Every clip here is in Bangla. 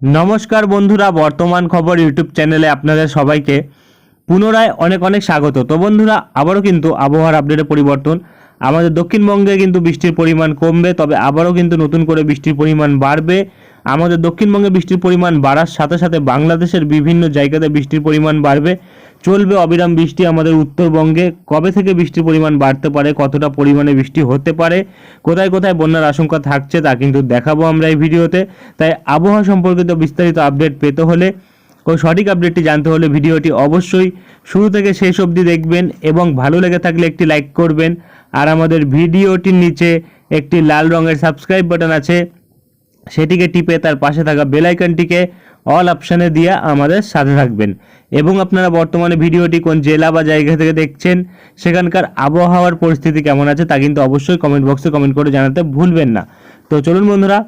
নমস্কার বন্ধুরা, বর্তমান খবর ইউটিউব চ্যানেলে আপনাদের সবাইকে পুনরায় অনেক অনেক স্বাগত। তো বন্ধুরা, আবারও কিন্তু আবহাওয়ার আপডেটে পরিবর্তন। আমাদের দক্ষিণবঙ্গে কিন্তু বৃষ্টির পরিমাণ কমবে, তবে আবারও কিন্তু নতুন করে বৃষ্টির পরিমাণ বাড়বে। আমাদের দক্ষিণবঙ্গে বৃষ্টির পরিমাণ বাড়ার সাথে সাথে বাংলাদেশের বিভিন্ন জায়গাতে বৃষ্টির পরিমাণ বাড়বে। চলবে অবিরাম বৃষ্টি আমাদের উত্তরবঙ্গে। কবে থেকে বৃষ্টির পরিমাণ বাড়তে পারে, কতটা পরিমাণে বৃষ্টি হতে পারে, কোথায় কোথায় বন্যার আশঙ্কা থাকছে তা কিন্তু দেখাবো আমরা এই ভিডিওতে। তাই আবহাওয়া সম্পর্কিত বিস্তারিত আপডেট পেতে হলে, ও সঠিক আপডেটটি জানতে হলে ভিডিওটি অবশ্যই শুরু থেকে শেষ অবধি দেখবেন এবং ভালো লেগে থাকলে একটি লাইক করবেন। আর আমাদের ভিডিওটির নিচে একটি লাল রঙের সাবস্ক্রাইব বাটন আছে সেটিকে টিপে তার পাশে থাকা বেল আইকনটিকে অল অপশানে দিয়ে আমাদের সাথে থাকবেন। এবং আপনারা বর্তমানে ভিডিওটি কোন জেলা বা জায়গা থেকে দেখছেন, সেখানকার আবহাওয়ার পরিস্থিতি কেমন আছে তা কিন্তু অবশ্যই কমেন্ট বক্সে কমেন্ট করে জানাতে ভুলবেন না। তো চলুন বন্ধুরা,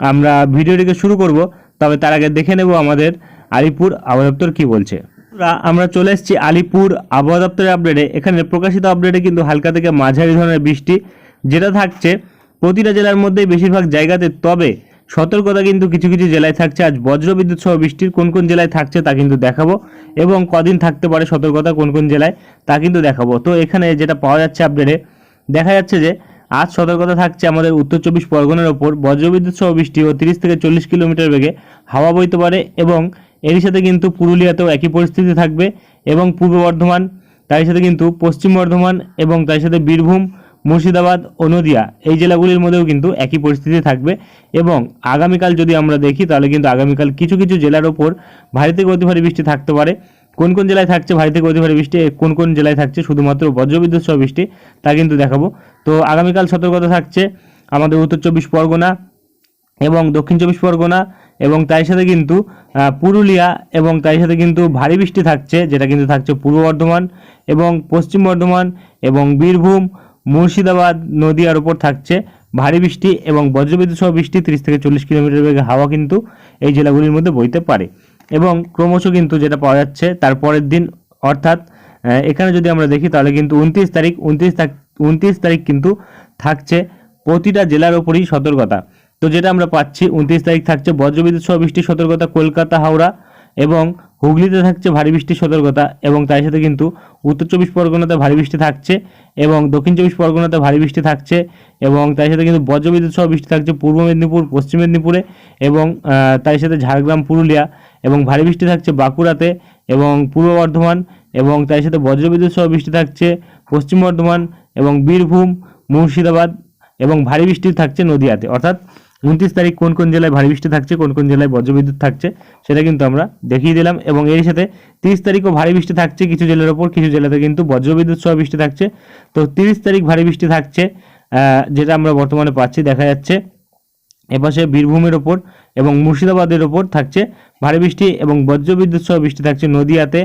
আমরা ভিডিওটিকে শুরু করব, তবে তার আগে দেখে নেব আমাদের আলিপুর আবহাওয়া দপ্তর কী বলছে। আমরা চলে এসেছি আলিপুর আবহাওয়া দপ্তরের আপডেটে এখানে প্রকাশিত আপডেটে কিন্তু হালকা থেকে মাঝারি ধরনের বৃষ্টি, যেটা থাকছে প্রতিটা জেলার মধ্যেই বেশিরভাগ জায়গাতে। তবে সতর্কতা কিন্তু কিছু কিছু জেলায় থাকছে। আজ বজ্রবিদ্যুৎ সহ বৃষ্টির কোন কোন জেলায় থাকছে তা কিন্তু দেখাবো এবং কদিন থাকতে পারে সতর্কতা কোন কোন জেলায় তা কিন্তু দেখাবো। তো এখানে যেটা পাওয়া যাচ্ছে আপডেটে দেখা যাচ্ছে যে আজ সতর্কতা থাকছে আমাদের উত্তর চব্বিশ পরগনার ওপর। বজ্রবিদ্যুৎ সহ বৃষ্টি ও তিরিশ থেকে চল্লিশ কিলোমিটার বেগে হাওয়া বইতে পারে এবং এরই সাথে কিন্তু পুরুলিয়াতেও একই পরিস্থিতি থাকবে এবং পূর্ব বর্ধমান তার সাথে কিন্তু পশ্চিম বর্ধমান এবং তার সাথে বীরভূম মুর্শিদাবাদ ও নদিয়া এই জেলাগুলির মধ্যেও কিন্তু একই পরিস্থিতি থাকবে এবং আগামীকাল যদি আমরা দেখি, তাহলে কিন্তু আগামীকাল কিছু কিছু জেলার ওপর ভারী থেকে অতি ভারী বৃষ্টি থাকতে পারে। কোন কোন জেলায় থাকছে ভারী থেকে অতি ভারী বৃষ্টি, কোন কোন জেলায় থাকছে শুধুমাত্র বজ্রবিদ্যুৎ সহ বৃষ্টি, তা কিন্তু দেখাবো। তো আগামীকাল সতর্কতা থাকছে আমাদের উত্তর চব্বিশ পরগনা এবং দক্ষিণ চব্বিশ পরগনা এবং তার সাথে কিন্তু পুরুলিয়া এবং তার সাথে কিন্তু ভারী বৃষ্টি থাকছে, যেটা কিন্তু থাকছে পূর্ব বর্ধমান এবং পশ্চিম বর্ধমান এবং বীরভূম মুর্শিদাবাদ নদীয়ার ওপর থাকছে ভারী বৃষ্টি এবং বজ্রবিদ্যুৎ সহ বৃষ্টি তিরিশ থেকে চল্লিশ কিলোমিটার বেগে হাওয়া কিন্তু এই জেলাগুলির মধ্যে বইতে পারে। এবং ক্রমশ কিন্তু যেটা পাওয়া যাচ্ছে তার পরের দিন অর্থাৎ এখানে যদি আমরা দেখি তাহলে কিন্তু উনত্রিশ তারিখ, উনত্রিশ উনত্রিশ তারিখ কিন্তু থাকছে প্রতিটা জেলার ওপরই সতর্কতা। তো যেটা আমরা পাচ্ছি, উনত্রিশ তারিখ থাকছে বজ্রবিদ্যুৎ সহ বৃষ্টির সতর্কতা কলকাতা, হাওড়া এবং হুগলিতে থাকছে ভারী বৃষ্টির সতর্কতা এবং তার সাথে কিন্তু উত্তর চব্বিশ পরগনাতে ভারী বৃষ্টি থাকছে এবং দক্ষিণ চব্বিশ পরগনাতে ভারী বৃষ্টি থাকছে এবং তার সাথে কিন্তু বজ্রবিদ্যুৎ সহ বৃষ্টি থাকছে পূর্ব মেদিনীপুর, পশ্চিম মেদিনীপুরে এবং তার সাথে ঝাড়গ্রাম, পুরুলিয়া এবং ভারী বৃষ্টি থাকছে বাঁকুড়াতে এবং পূর্ব বর্ধমান এবং তার সাথে বজ্রবিদ্যুৎ সহ বৃষ্টি থাকছে পশ্চিম বর্ধমান এবং বীরভূম, মুর্শিদাবাদ এবং ভারী বৃষ্টি থাকছে নদিয়াতে। অর্থাৎ উনত্রিশ তারিখ কোন কোন জেলায় ভারী বৃষ্টি থাকছে, কোন কোন জেলায় বজ্রবিদ্যুৎ থাকছে, সেটা কিন্তু আমরা দেখিয়ে দিলাম এবং এর সাথে তিরিশ তারিখও ভারী বৃষ্টি থাকছে কিছু জেলার ওপর, কিছু জেলাতে কিন্তু বজ্রবিদ্যুৎ সহ বৃষ্টি থাকছে। তো তিরিশ তারিখ ভারী বৃষ্টি থাকছে যেটা আমরা বর্তমানে পাচ্ছি, দেখা যাচ্ছে। এপাশে বীরভূমের ওপর এবং মুর্শিদাবাদের ওপর থাকছে ভারী বৃষ্টি এবং বজ্রবিদ্যুৎ সহ বৃষ্টি থাকছে নদিয়াতে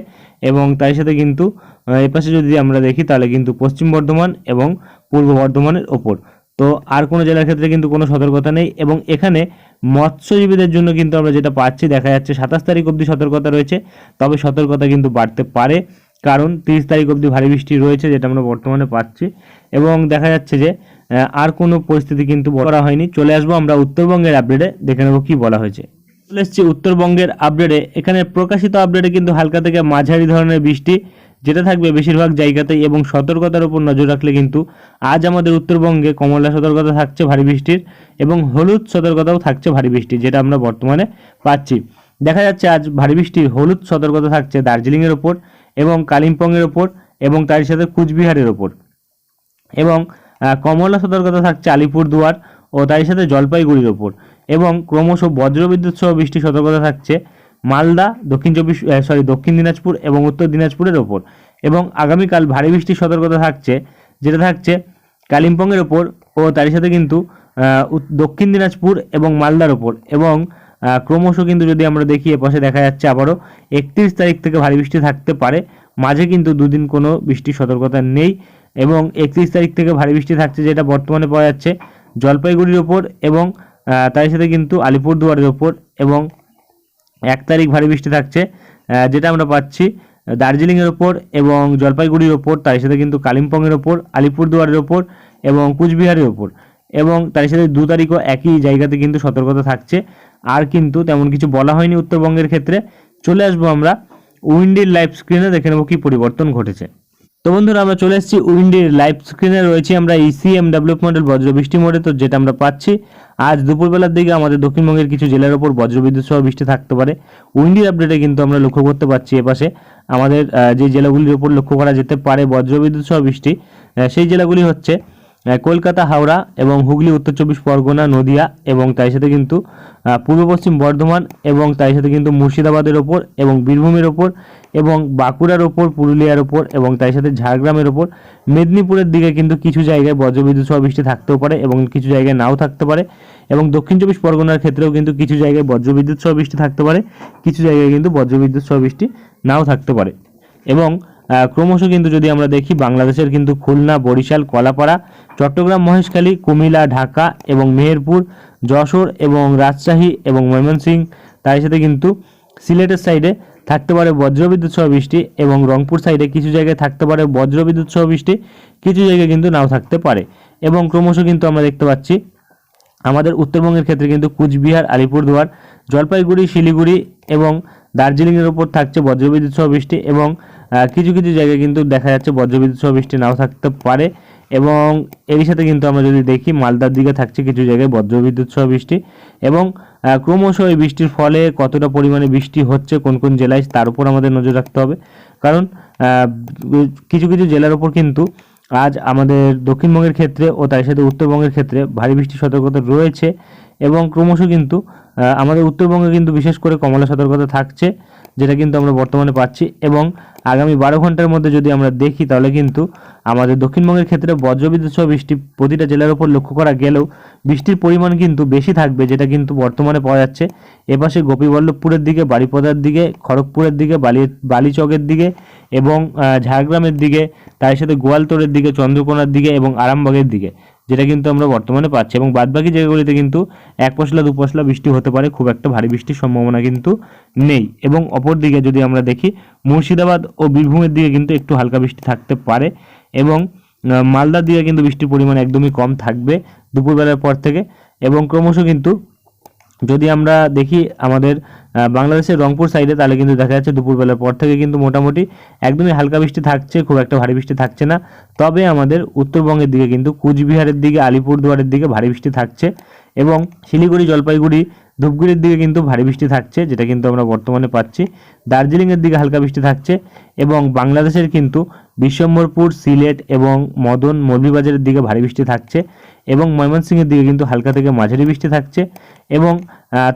এবং তার সাথে কিন্তু এপাশে যদি আমরা দেখি তাহলে কিন্তু পশ্চিম বর্ধমান এবং পূর্ব বর্ধমানের ওপর। তো আর কোনো জেলার ক্ষেত্রে কিন্তু কোনো সতর্কতা নেই এবং এখানে মৎস্যজীবীদের জন্য কিন্তু আমরা যেটা পাচ্ছি, দেখা যাচ্ছে সাতাশ তারিখ অবধি সতর্কতা রয়েছে, তবে সতর্কতা কিন্তু বাড়তে পারে। কারণ তিরিশ তারিখ অবধি ভারী বৃষ্টি রয়েছে, যেটা আমরা বর্তমানে পাচ্ছি। এবং দেখা যাচ্ছে যে আর কোনো পরিস্থিতি কিন্তু করা হয়নি। চলে আসব আমরা উত্তরবঙ্গের আপডেটে দেখে নেব কি বলা হয়েছে। চলে এসেছি উত্তরবঙ্গের আপডেটে এখানে প্রকাশিত আপডেটে কিন্তু হালকা থেকে মাঝারি ধরনের বৃষ্টি। যেটা থাকবে বেশিরভাগ জায়গাতেই এবং সতর্কতার উপর নজর রাখলে কিন্তু আজ আমাদের উত্তরবঙ্গে কমলা সতর্কতা থাকছে ভারী বৃষ্টির এবং হলুদ সতর্কতাও থাকছে ভারী বৃষ্টি যেটা আমরা বর্তমানে পাচ্ছি। দেখা যাচ্ছে আজ ভারী বৃষ্টির, হলুদ সতর্কতা থাকছে দার্জিলিংয়ের ওপর এবং কালিম্পংয়ের ওপর এবং তার সাথে কুচবিহারের ওপর এবং কমলা সতর্কতা থাকছে আলিপুরদুয়ার ও তার সাথে জলপাইগুড়ির ওপর এবং ক্রমশ বজ্রবিদ্যুৎ সহ বৃষ্টি সতর্কতা থাকছে মালদা, দক্ষিণ চব্বিশ সরি দক্ষিণ দিনাজপুর এবং উত্তর দিনাজপুরের ওপর। এবং আগামীকাল ভারী বৃষ্টির সতর্কতা থাকছে, যেটা থাকছে কালিম্পংয়ের ওপর ও তারই সাথে কিন্তু দক্ষিণ দিনাজপুর এবং মালদার ওপর। এবং ক্রমশ কিন্তু যদি আমরা দেখি, এপাশে দেখা যাচ্ছে আবারও একত্রিশ তারিখ থেকে ভারী বৃষ্টি থাকতে পারে। মাঝে কিন্তু দুদিন কোনো বৃষ্টির সতর্কতা নেই এবং একত্রিশ তারিখ থেকে ভারী বৃষ্টি থাকছে যেটা বর্তমানে পাওয়া যাচ্ছে জলপাইগুড়ির ওপর এবং তার সাথে কিন্তু আলিপুরদুয়ারের ওপর এবং এক তারিখ ভারী বৃষ্টি থাকছে যেটা আমরা পাচ্ছি দার্জিলিংয়ের ওপর এবং জলপাইগুড়ির ওপর, তার সাথে কিন্তু কালিম্পংয়ের ওপর, আলিপুরদুয়ারের ওপর এবং কুচবিহারের ওপর। এবং তার সাথে দু তারিখও একই জায়গাতে কিন্তু সতর্কতা থাকছে। আর কিন্তু তেমন কিছু বলা হয়নি উত্তরবঙ্গের ক্ষেত্রে। চলে আসব আমরা উইন্ডির লাইভ স্ক্রিনে, দেখে নেব কী পরিবর্তন ঘটেছে। তো বন্ধুরা, আমরা চলে এসেছি উইন্ডির লাইভ স্ক্রিনে রয়েছে আমরা ইসিএম ডেভেলপ মডেল বজ্রবৃষ্টি মোডে, তো যেটা আমরা পাচ্ছি। আজ দুপুরবেলার দিকে আমাদের দক্ষিণবঙ্গের কিছু জেলার ওপর বজ্রবিদ্যুৎ সহ বৃষ্টি থাকতে পারে। উইন্ডির আপডেটে কিন্তু আমরা লক্ষ্য করতে পারছি এপাশে। আমাদের যে জেলাগুলির ওপর লক্ষ্য করা যেতে পারে বজ্রবিদ্যুৎ সহ বৃষ্টি সেই জেলাগুলি হচ্ছে কলকাতা, হাওড়া এবং হুগলি, উত্তর চব্বিশ পরগনা, নদিয়া এবং তাই সাথে কিন্তু পূর্ব পশ্চিম বর্ধমান এবং তাই সাথে কিন্তু মুর্শিদাবাদের ওপর এবং বীরভূমের ওপর এবং বাঁকুড়ার ওপর, পুরুলিয়ার ওপর এবং তাই সাথে ঝাড়গ্রামের ওপর। মেদিনীপুরের দিকে কিন্তু কিছু জায়গায় বজ্রবিদ্যুৎ সহ বৃষ্টি থাকতেও পারে এবং কিছু জায়গায় নাও থাকতে পারে এবং দক্ষিণ চব্বিশ পরগনার ক্ষেত্রেও কিন্তু কিছু জায়গায় বজ্রবিদ্যুৎ সহ বৃষ্টি থাকতে পারে, কিছু জায়গায় কিন্তু বজ্রবিদ্যুৎ সহ বৃষ্টি নাও থাকতে পারে এবং ক্রমশ কিন্তু যদি আমরা দেখি, বাংলাদেশের কিন্তু খুলনা, বরিশাল, কলাপাড়া, চট্টগ্রাম, মহেশখালী, কুমিল্লা, ঢাকা এবং মেহেরপুর, যশোর এবং রাজশাহী এবং ময়মনসিংহ, তার সাথে কিন্তু সিলেটের সাইডে থাকতে পারে বজ্রবিদ্যুৎ সহ বৃষ্টি এবং রংপুর সাইডে কিছু জায়গায় থাকতে পারে বজ্রবিদ্যুৎ সহ বৃষ্টি, কিছু জায়গায় কিন্তু নাও থাকতে পারে। এবং ক্রমশ কিন্তু আমরা দেখতে পাচ্ছি, আমাদের উত্তরবঙ্গের ক্ষেত্রে কিন্তু কুচবিহার, আলিপুরদুয়ার, জলপাইগুড়ি, শিলিগুড়ি এবং দার্জিলিংয়ের ওপর থাকছে বজ্রবিদ্যুৎ সহ বৃষ্টি এবং কিছু কিছু জায়গায় কিন্তু দেখা যাচ্ছে বজ্রবিদ্যুৎ সহ বৃষ্টি নাও থাকতে পারে এবং এরই সাথে কিন্তু আমরা যদি দেখি মালদার দিকে থাকছে কিছু জায়গায় বজ্রবিদ্যুৎ সহ বৃষ্টি এবং ক্রমশ এই বৃষ্টির ফলে কতটা পরিমাণে বৃষ্টি হচ্ছে কোন কোন জেলায় তার উপর আমাদের নজর রাখতে হবে। কারণ কিছু কিছু জেলার ওপর কিন্তু আজ আমাদের দক্ষিণবঙ্গের ক্ষেত্রে ও তার সাথে উত্তরবঙ্গের ক্ষেত্রে ভারী বৃষ্টির সতর্কতা রয়েছে এবং ক্রমশ কিন্তু আমাদের উত্তরবঙ্গে কিন্তু বিশেষ করে কমলা সতর্কতা থাকছে। যেটা কিন্তু আমরা বর্তমানে পাচ্ছি। এবং আগামী বারো ঘণ্টার মধ্যে যদি আমরা দেখি, তাহলে কিন্তু আমাদের দক্ষিণবঙ্গের ক্ষেত্রে বজ্রবিদ্যুৎ সহ বৃষ্টি প্রতিটা জেলার উপর লক্ষ্য করা গেলেও বৃষ্টির পরিমাণ কিন্তু বেশি থাকবে, যেটা কিন্তু বর্তমানে পাওয়া যাচ্ছে। এপাশে গোপীবল্লভপুরের দিকে বাড়িপদার দিকে, খড়গপুরের দিকে, বালি, বালিচকের দিকে এবং ঝাড়গ্রামের দিকে, তার সাথে গোয়ালতোড়ের দিকে, চন্দ্রকোনার দিকে এবং আরামবাগের দিকে। যেটা কিন্তু আমরা বর্তমানে পাচ্ছি। এবং বাদবাকি জায়গাগুলিতে কিন্তু এক পশলা, দু পশলা বৃষ্টি হতে পারে, খুব একটা ভারী বৃষ্টির সম্ভাবনা কিন্তু নেই। এবং অপর দিকে যদি আমরা দেখি, মুর্শিদাবাদ ও বীরভূমের দিকে কিন্তু একটু হালকা বৃষ্টি থাকতে পারে এবং মালদার দিকে কিন্তু বৃষ্টির পরিমাণ একদমই কম থাকবে দুপুরবেলার পর থেকে এবং ক্রমশ কিন্তু যদি আমরা দেখি আমাদের বাংলাদেশের রংপুর সাইডে তাহলে কিন্তু দেখা যাচ্ছে দুপুরবেলার পর থেকে কিন্তু মোটামুটি একদমই হালকা বৃষ্টি থাকছে, খুব একটা ভারী বৃষ্টি থাকছে না। তবে আমাদের উত্তরবঙ্গের দিকে কিন্তু কুচবিহারের দিকে, আলিপুরদুয়ারের দিকে ভারী বৃষ্টি থাকছে এবং শিলিগুড়ি, জলপাইগুড়ি, ধূপগুড়ির দিকে কিন্তু ভারী বৃষ্টি থাকছে, যেটা কিন্তু আমরা বর্তমানে পাচ্ছি। দার্জিলিংয়ের দিকে হালকা বৃষ্টি থাকছে এবং বাংলাদেশের কিন্তু বিশ্বম্বরপুর, সিলেট এবং মদন, মৌলভীবাজারের দিকে ভারী বৃষ্টি থাকছে। এবং ময়মনসিংহের দিকে কিন্তু হালকা থেকে মাঝারি বৃষ্টি থাকছে এবং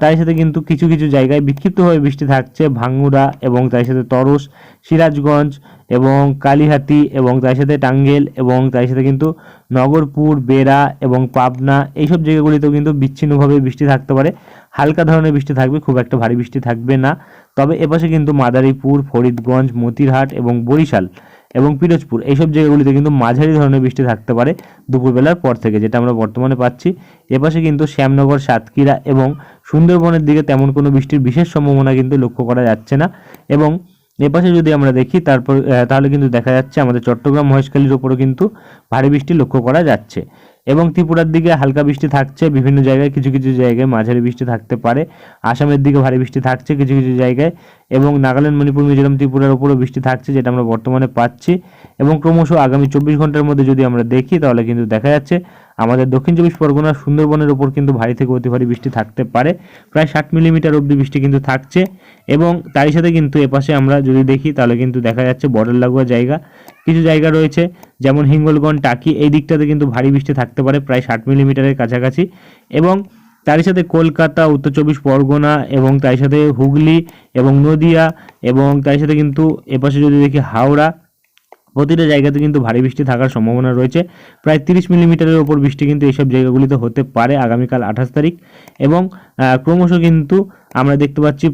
তার সাথে কিন্তু কিছু কিছু জায়গায় বিক্ষিপ্তভাবে বৃষ্টি থাকছে। ভাঙ্গুড়া এবং তার সাথে তরস, সিরাজগঞ্জ এবং কালীহাতি এবং তার সাথে টাঙ্গেল এবং তার সাথে কিন্তু নগরপুর, বেড়া এবং পাবনা এইসব জায়গাগুলিতেও কিন্তু বিচ্ছিন্নভাবে বৃষ্টি থাকতে পারে। হালকা ধরনের বৃষ্টি থাকবে, খুব একটা ভারী বৃষ্টি থাকবে না। তবে এপাশে কিন্তু মাদারীপুর, ফরিদগঞ্জ, মতিরহাট এবং বরিশাল এবং পিরোজপুর, এইসব জায়গাগুলিতে কিন্তু মাঝারি ধরনের বৃষ্টি থাকতে পারে দুপুরবেলার পর থেকে, যেটা আমরা বর্তমানে পাচ্ছি। এপাশে কিন্তু শ্যামনগর, সাতক্ষীরা এবং সুন্দরবনের দিকে তেমন কোনো বৃষ্টির বিশেষ সম্ভাবনা কিন্তু লক্ষ্য করা যাচ্ছে না। এবং এপাশে যদি আমরা দেখি, তারপর তাহলে কিন্তু দেখা যাচ্ছে আমাদের চট্টগ্রাম মহেশখালীর ওপরও কিন্তু ভারী বৃষ্টি লক্ষ্য করা যাচ্ছে। এবং ত্রিপুরার দিকে হালকা বৃষ্টি থাকছে, বিভিন্ন জায়গায় কিছু কিছু জায়গায় মাঝারি বৃষ্টি থাকতে পারে, আসামের দিকে ভারী বৃষ্টি থাকছে কিছু কিছু জায়গায়, এবং নাগাল্যান্ড, মণিপুর, মিজোরাম, ত্রিপুরার উপরও বৃষ্টি থাকছে, যেটা আমরা বর্তমানে পাচ্ছি, এবং ক্রমশ আগামী চব্বিশ ঘণ্টার মধ্যে যদি আমরা দেখি, তাহলে কিন্তু দেখা যাচ্ছে আমাদের দক্ষিণ চব্বিশ পরগনার সুন্দরবনের ওপর কিন্তু ভারী থেকে অতি ভারী বৃষ্টি থাকতে পারে, প্রায় ষাট মিলিমিটার অবধি বৃষ্টি কিন্তু থাকছে, এবং তারই সাথে কিন্তু এপাশে আমরা যদি দেখি, তাহলে কিন্তু দেখা যাচ্ছে বর্ডার লাগোয়া জায়গা কিছু জায়গা রয়েছে, যেমন হিঙ্গলগঞ্জ টাকি, এই দিকটাতে কিন্তু ভারী বৃষ্টি থাকতে পারে, প্রায় ষাট মিলিমিটারের কাছাকাছি। এবং তারই সাথে কলকাতা, উত্তর চব্বিশ পরগনা এবং তার সাথে হুগলি এবং নদিয়া এবং তার সাথে কিন্তু এপাশে যদি দেখি হাওড়া, প্রতিটা জায়গাতে কিন্তু ভারী বৃষ্টি থাকার সম্ভাবনা রয়েছে। প্রায় তিরিশ মিলিমিটারের ওপর বৃষ্টি কিন্তু এইসব জায়গাগুলিতে হতে পারে আগামীকাল আঠাশ তারিখ। এবং ক্রমশ কিন্তু আমরা দেখতে পাচ্ছি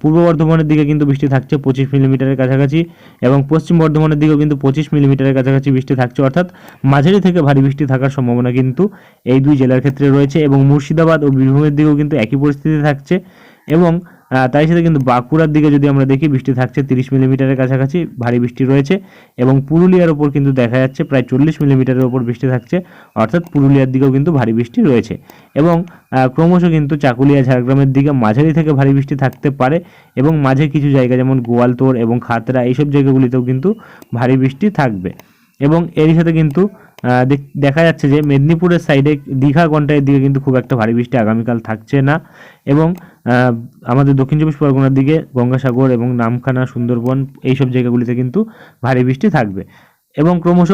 পূর্ব বর্ধমানের দিকে কিন্তু বৃষ্টি থাকছে পঁচিশ মিলিমিটারের কাছাকাছি এবং পশ্চিম বর্ধমানের দিকেও কিন্তু পঁচিশ মিলিমিটারের কাছাকাছি বৃষ্টি থাকছে। অর্থাৎ মাঝারি থেকে ভারী বৃষ্টি থাকার সম্ভাবনা কিন্তু এই দুই জেলার ক্ষেত্রে রয়েছে এবং মুর্শিদাবাদ ও বীরভূমের দিকেও কিন্তু একই পরিস্থিতি থাকছে এবং তাই সাথে কিন্তু বাঁকুড়ার দিকে যদি আমরা দেখি, বৃষ্টি থাকছে তিরিশ মিলিমিটারের কাছাকাছি, ভারী বৃষ্টি রয়েছে এবং পুরুলিয়ার ওপর কিন্তু দেখা যাচ্ছে প্রায় চল্লিশ মিলিমিটারের ওপর বৃষ্টি থাকছে, অর্থাৎ পুরুলিয়ার দিকেও কিন্তু ভারী বৃষ্টি রয়েছে। এবং ক্রমশ কিন্তু চাকুলিয়া, ঝাড়গ্রামের দিকে মাঝারি থেকে ভারী বৃষ্টি থাকতে পারে এবং মাঝে কিছু জায়গা যেমন গোয়ালতোড় এবং খাতরা এইসব জায়গাগুলিতেও কিন্তু ভারী বৃষ্টি থাকবে। এবং এরই সাথে কিন্তু দেখ- যাচ্ছে যে মেদিনীপুরের সাইডে দীঘা ঘণ্টার দিকে কিন্তু খুব একটা ভারী বৃষ্টি আগামীকাল থাকছে না। এবং আমাদের দক্ষিণ চব্বিশ পরগনার দিকে গঙ্গাসাগর এবং নামখানা, সুন্দরবন, এইসব জায়গাগুলিতে কিন্তু ভারী বৃষ্টি থাকবে। এবং ক্রমশ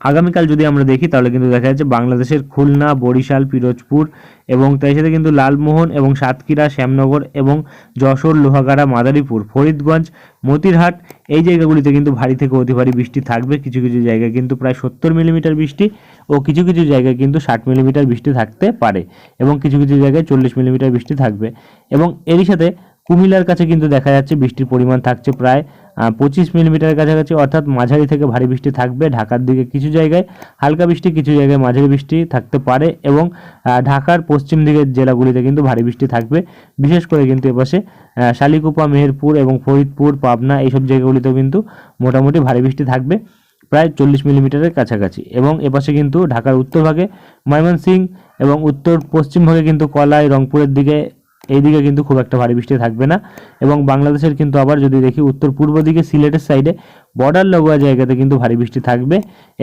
আগামীকাল যদি আমরা দেখি, তাহলে কিন্তু দেখা যাচ্ছে বাংলাদেশের খুলনা, বরিশাল, পিরোজপুর এবং তাই সাথে কিন্তু লালমোহন এবং সাতক্ষীরা, শ্যামনগর এবং যশোর, লোহাগাড়া, মাদারীপুর, ফরিদগঞ্জ, মতিরহাট এই জায়গাগুলিতে কিন্তু ভারী থেকে অতি ভারী বৃষ্টি থাকবে। কিছু কিছু জায়গায় কিন্তু প্রায় সত্তর মিলিমিটার বৃষ্টি ও কিছু কিছু জায়গায় কিন্তু ষাট মিলিমিটার বৃষ্টি থাকতে পারে এবং কিছু কিছু জায়গায় চল্লিশ মিলিমিটার বৃষ্টি থাকবে এবং এরই সাথে কুমিল্লার কাছে কিন্তু দেখা যাচ্ছে বৃষ্টির পরিমাণ থাকছে প্রায় পঁচিশ মিলিমিটারের কাছাকাছি, অর্থাৎ মাঝারি থেকে ভারী বৃষ্টি থাকবে ঢাকার দিকে কিছু জায়গায়। হালকা বৃষ্টি কিছু জায়গায় মাঝারি বৃষ্টি থাকতে পারে এবং ঢাকার পশ্চিম দিকের জেলাগুলিতে কিন্তু ভারী বৃষ্টি থাকবে। বিশেষ করে কিন্তু এপাশে শালিকুপা, মেহেরপুর এবং ফরিদপুর, পাবনা এইসব জায়গাগুলিতেও কিন্তু মোটামুটি ভারী বৃষ্টি থাকবে প্রায় চল্লিশ মিলিমিটারের কাছাকাছি। এবং এপাশে কিন্তু ঢাকার উত্তর ভাগে ময়মনসিংহ এবং উত্তর পশ্চিম ভাগে কিন্তু কলাই রংপুরের দিকে এইদিকে কিন্তু খুব একটা ভারী বৃষ্টি থাকবে না। এবং বাংলাদেশের কিন্তু আবার যদি দেখি উত্তর পূর্ব দিকে সিলেটের সাইডে বর্ডার লগোয়া জায়গাতে কিন্তু ভারী বৃষ্টি থাকবে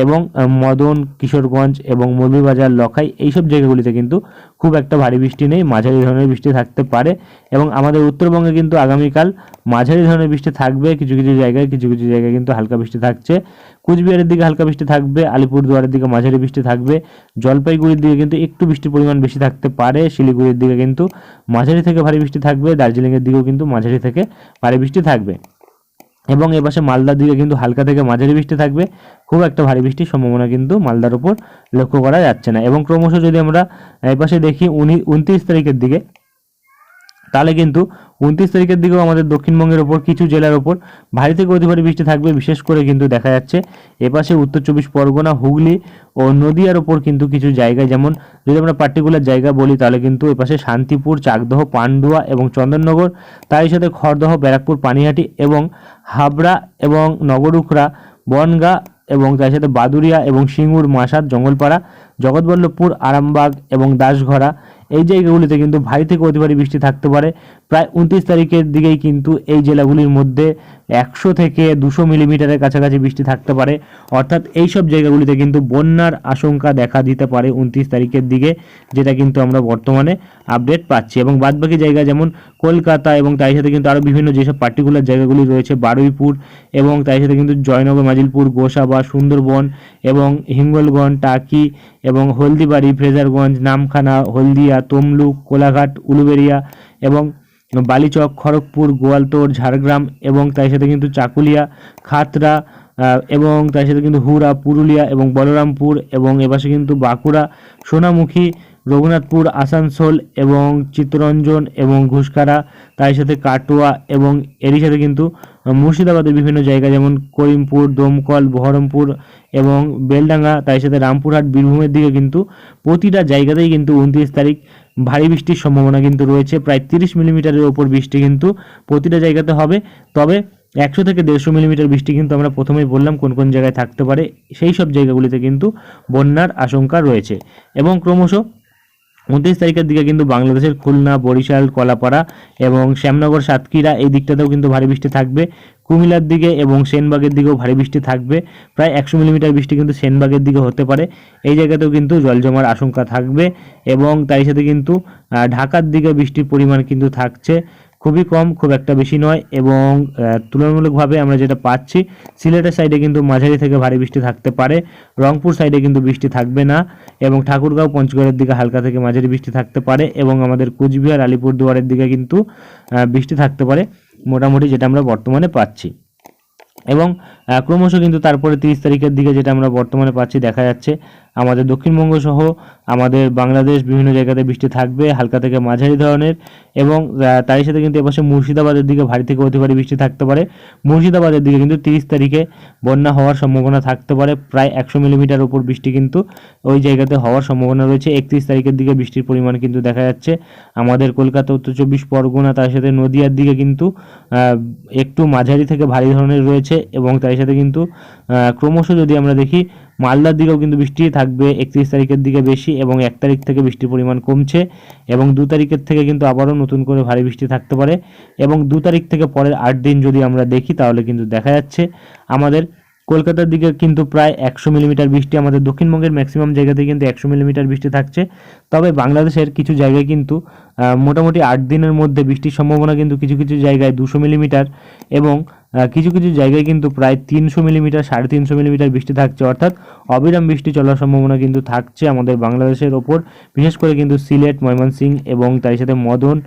এবং মদন, কিশোরগঞ্জ এবং মৌলভীবাজার, লখাই এইসব জায়গাগুলিতে কিন্তু খুব একটা ভারী বৃষ্টি নেই, মাঝারি ধরনের বৃষ্টি থাকতে পারে এবং আমাদের উত্তরবঙ্গে কিন্তু আগামীকাল মাঝারি ধরনের বৃষ্টি থাকবে, কিছু কিছু জায়গায় কিছু কিছু জায়গায় কিন্তু হালকা বৃষ্টি থাকছে। কুচবিহারের দিকে হালকা বৃষ্টি থাকবে, আলিপুরদুয়ারের দিকে মাঝারি বৃষ্টি থাকবে, জলপাইগুড়ির দিকে কিন্তু একটু বৃষ্টির পরিমাণ বেশি থাকতে পারে, শিলিগুড়ির দিকে কিন্তু মাঝারি থেকে ভারী বৃষ্টি থাকবে, দার্জিলিংয়ের দিকেও কিন্তু মাঝারি থেকে ভারী বৃষ্টি থাকবে। এবং এপাশে মালদার দিকে কিন্তু হালকা থেকে মাঝারি বৃষ্টি থাকবে, খুব একটা ভারী বৃষ্টির সম্ভাবনা কিন্তু মালদার উপর লক্ষ্য করা যাচ্ছে না। এবং ক্রমশ যদি আমরা এপাশে দেখি উনি উনত্রিশ তারিখের দিকে তাহলে কিন্তু উনত্রিশ তারিখের দিকেও আমাদের দক্ষিণবঙ্গের ওপর, কিছু জেলার ওপর ভারী থেকে অতি ভারী বৃষ্টি থাকবে। বিশেষ করে কিন্তু দেখা যাচ্ছে এপাশে উত্তর চব্বিশ পরগনা, হুগলি ও নদিয়ার ওপর কিন্তু কিছু জায়গায় যেমন যদি আমরা পার্টিকুলার জায়গা বলি, তাহলে কিন্তু এপাশে শান্তিপুর, চাকদহ, পান্ডুয়া এবং চন্দননগর তারই সাথে খড়দহ, ব্যারাকপুর, পানিহাটি এবং হাবড়া এবং নগরুখরা, বনগা এবং তার সাথে বাদুরিয়া এবং সিঙ্গুর, মাসাদ, জঙ্গলপাড়া, জগৎবল্লভপুর, আরামবাগ এবং দাসঘরা এই জায়গাগুলিতে কিন্তু ভারী থেকে অতি ভারী বৃষ্টি থাকতে পারে। প্রায় উনত্রিশ তারিখের দিকেই কিন্তু এই জেলাগুলির মধ্যে একশো থেকে দুশো মিলিমিটারের কাছাকাছি বৃষ্টি থাকতে পারে। অর্থাৎ এই সব জায়গাগুলিতে কিন্তু বন্যার আশঙ্কা দেখা দিতে পারে উনত্রিশ তারিখের দিকে, যেটা কিন্তু আমরা বর্তমানে আপডেট পাচ্ছি। এবং বাদবাকি জায়গা যেমন কলকাতা এবং তাই সাথে কিন্তু আরও বিভিন্ন যেসব পার্টিকুলার জায়গাগুলি রয়েছে, বারুইপুর এবং তাই সাথে কিন্তু জয়নগর, মাজিলপুর, গোসাবা, সুন্দরবন এবং হিঙ্গলগঞ্জ, টাকি এবং হলদিবাড়ি, ফ্রেজারগঞ্জ, নামখানা, হলদিয়া, তমলুক, কোলাঘাট, উলুবেড়িয়া এবং বালিচক, খড়গপুর গোয়ালতোড় ঝাড়গ্রাম এবং তার সাথে কিন্তু চাকুলিয়া খাতরা এবং তার সাথে কিন্তু হুরা পুরুলিয়া এবং বলরামপুর এবং এপাশে কিন্তু বাঁকুড়া, সোনামুখী, রঘুনাথপুর, আসানসোল এবং চিত্তরঞ্জন এবং ঘুষকারা তার সাথে কাটোয়া এবং এরই সাথে কিন্তু মুর্শিদাবাদের বিভিন্ন জায়গা যেমন করিমপুর, দমকল, বহরমপুর এবং বেলডাঙ্গা তার সাথে রামপুরহাট, বীরভূমের দিকে কিন্তু প্রতিটা জায়গাতেই কিন্তু উনত্রিশ তারিখ ভারী বৃষ্টির সম্ভাবনা কিন্তু রয়েছে। প্রায় তিরিশ মিলিমিটারের ওপর বৃষ্টি কিন্তু প্রতিটা জায়গাতে হবে। তবে একশো থেকে দেড়শো মিলিমিটার বৃষ্টি কিন্তু আমরা প্রথমেই বললাম কোন কোন জায়গায় থাকতে পারে। সেই সব জায়গাগুলিতে কিন্তু বন্যার আশঙ্কা রয়েছে। এবং ক্রমশ উনত্রিশ তারিখের দিকে কিন্তু বাংলাদেশের খুলনা, বরিশাল, কলাপাড়া এবং শ্যামনগর, সাতক্ষীরা এই দিকটাতেও কিন্তু ভারী বৃষ্টি থাকবে। কুমিল্লার দিকে এবং সেনবাগের দিকেও ভারী বৃষ্টি থাকবে। প্রায় একশো মিলিমিটার বৃষ্টি কিন্তু সেনবাগের দিকে হতে পারে। এই জায়গাতেও কিন্তু জল জমার আশঙ্কা থাকবে এবং তাই সাথে কিন্তু ঢাকার দিকে বৃষ্টির পরিমাণ কিন্তু থাকছে। খুবই কম, খুব একটা বেশি নয় এবং তুলনামূলকভাবে আমরা যেটা পাচ্ছি, সিলেটের সাইডে কিন্তু মাঝারি থেকে ভারী বৃষ্টি থাকতে পারে, রংপুর সাইডে কিন্তু বৃষ্টি থাকবে না এবং ঠাকুরগাঁও, পঞ্চগড়ের দিকে হালকা থেকে মাঝারি বৃষ্টি থাকতে পারে এবং আমাদের কুচবিহার, আলিপুরদুয়ারের দিকে কিন্তু বৃষ্টি থাকতে পারে, মোটামুটি যেটা আমরা বর্তমানে পাচ্ছি। এবং ক্রমশ কিন্তু তারপরে তিরিশ তারিখের দিকে যেটা আমরা বর্তমানে পাচ্ছি, দেখা যাচ্ছে আমাদের দক্ষিণবঙ্গ সহ আমাদের বাংলাদেশ বিভিন্ন জায়গাতে বৃষ্টি থাকবে, হালকা থেকে মাঝারি ধরনের এবং তারই সাথে কিন্তু এপাশে মুর্শিদাবাদের দিকে ভারী থেকে অতি ভারী বৃষ্টি থাকতে পারে। মুর্শিদাবাদের দিকে কিন্তু তিরিশ তারিখে বন্যা হওয়ার সম্ভাবনা থাকতে পারে, প্রায় একশো মিলিমিটার উপর বৃষ্টি কিন্তু ওই জায়গাতে হওয়ার সম্ভাবনা রয়েছে। একত্রিশ তারিখের দিকে বৃষ্টির পরিমাণ কিন্তু দেখা যাচ্ছে। আমাদের কলকাতা, উত্তর চব্বিশ পরগনা, তার সাথে নদিয়ার দিকে কিন্তু একটু মাঝারি থেকে ভারী ধরনের রয়েছে এবং তার সাথে কিন্তু ক্রমশ যদি আমরা দেখি, মালদার দিকেও কিন্তু বৃষ্টি থাকবে, একত্রিশ তারিখের দিকে বেশি এবং এক তারিখ থেকে বৃষ্টির পরিমাণ কমছে এবং দু তারিখের থেকে কিন্তু আবারও নতুন করে ভারী বৃষ্টি থাকতে পারে এবং দু তারিখ থেকে পরের আট দিন যদি আমরা দেখি, তাহলে কিন্তু দেখা যাচ্ছে আমাদের কলকাতার দিকে কিন্তু প্রায় একশো মিলিমিটার বৃষ্টি, আমাদের দক্ষিণবঙ্গের ম্যাক্সিমাম জায়গাতে কিন্তু একশো মিলিমিটার বৃষ্টি থাকছে। তবে বাংলাদেশের কিছু জায়গায় কিন্তু মোটামুটি আট দিনের মধ্যে বৃষ্টির সম্ভাবনা কিন্তু কিছু কিছু জায়গায় দুশো মিলিমিটার এবং কিছু কিছু জায়গায় কিন্তু প্রায় তিনশো মিলিমিটার, সাড়ে তিনশো মিলিমিটার বৃষ্টি থাকছে। অর্থাৎ অবিরাম বৃষ্টি চলার সম্ভাবনা কিন্তু থাকছে আমাদের বাংলাদেশের ওপর, বিশেষ করে কিন্তু সিলেট ময়মনসিংহ এবং তার সাথে মদন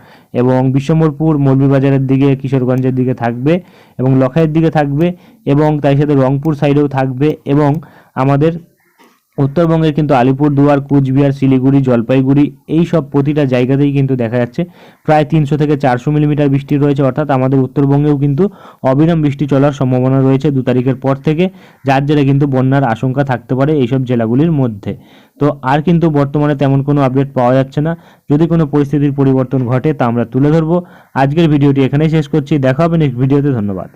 এবং বিশ্বম্বরপুর মৌলভীবাজারের দিকে, কিশোরগঞ্জের দিকে থাকবে এবং লখাইয়ের দিকে থাকবে এবং তার সাথে রংপুর সাইডেও থাকবে এবং আমাদের উত্তরবঙ্গের কিন্তু আলিপুরদুয়ার, কুচবিহার, শিলিগুড়ি, জলপাইগুড়ি এই সব প্রতিটা জায়গাতেই কিন্তু দেখা যাচ্ছে। প্রায় তিনশো থেকে চারশো মিলিমিটার বৃষ্টি রয়েছে, অর্থাৎ আমাদের উত্তরবঙ্গেও কিন্তু অবিরাম বৃষ্টি চলার সম্ভাবনা রয়েছে দু তারিখের পর থেকে, যার জেরে কিন্তু বন্যার আশঙ্কা থাকতে পারে এইসব জেলাগুলির মধ্যে। তো আর কিন্তু বর্তমানে তেমন কোনো আপডেট পাওয়া যাচ্ছে না। যদি কোনো পরিস্থিতির পরিবর্তন ঘটে তা আমরা তুলে ধরবো। আজকের ভিডিওটি এখানেই শেষ করছি। দেখা হবে নেক্সট ভিডিওতে। ধন্যবাদ।